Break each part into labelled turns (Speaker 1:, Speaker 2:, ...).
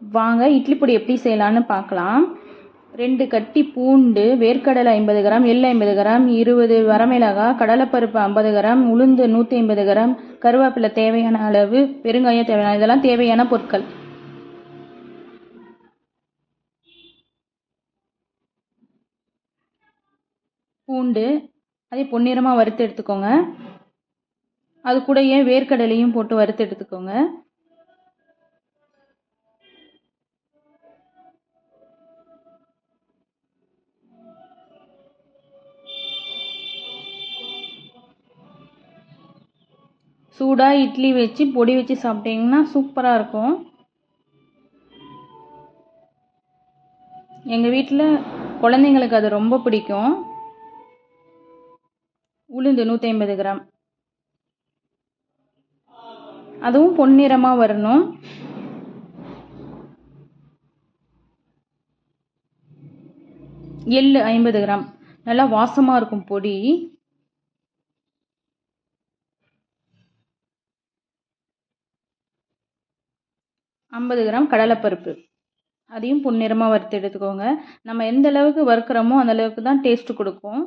Speaker 1: வாங்க இட்லி பொடி எப்படி செய்யலான்னு பார்க்கலாம். ரெண்டு கட்டி பூண்டு வேர்க்கடலை ஐம்பது கிராம் எள்ளு ஐம்பது கிராம் இருபது வரமிளகாய் கடலைப்பருப்பு ஐம்பது கிராம் உளுந்து நூற்றி ஐம்பது கிராம் கருவேப்பிலை தேவையான அளவு பெருங்காயம் தேவையான இதெல்லாம் தேவையான பொருட்கள். பூண்டு அதே பொன்னிறமாக வறுத்து எடுத்துக்கோங்க. அது கூடயே வேர்க்கடலையும் போட்டு வறுத்து எடுத்துக்கோங்க. சூடாக இட்லி வச்சு பொடி வச்சு சாப்பிட்டீங்கன்னா சூப்பராக இருக்கும். எங்கள் வீட்டில் குழந்தைங்களுக்கு அது ரொம்ப பிடிக்கும். உளுந்து நூற்றி ஐம்பது கிராம். அதுவும் பொன்னிறமாக வரணும். எள் ஐம்பது கிராம். நல்லா வாசமாக இருக்கும் பொடி. ஐம்பது கிராம் கடலைப்பருப்பு. அதையும் பொன்னிறமாக வறுத்து எடுத்துக்கோங்க. நம்ம எந்த அளவுக்கு வறுக்கிறோமோ அந்த அளவுக்கு தான் டேஸ்ட் கொடுக்கும்.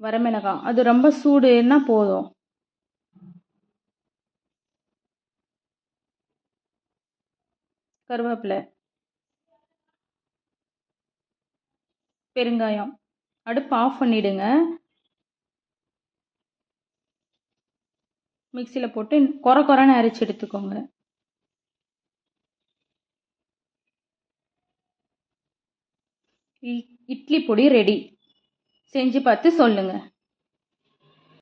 Speaker 1: வரமிளகாய் அது ரொம்ப சூடுன்னா போதும். கருவேப்பிலை. பெருங்காயம். அடுப்பு ஆஃப் பண்ணிடுங்க. மிக்சியில் போட்டு குறை குறைன்னு அரைச்சி எடுத்துக்கோங்க. இட்லி பொடி ரெடி செஞ்சு பார்த்து சொல்லுங்கள்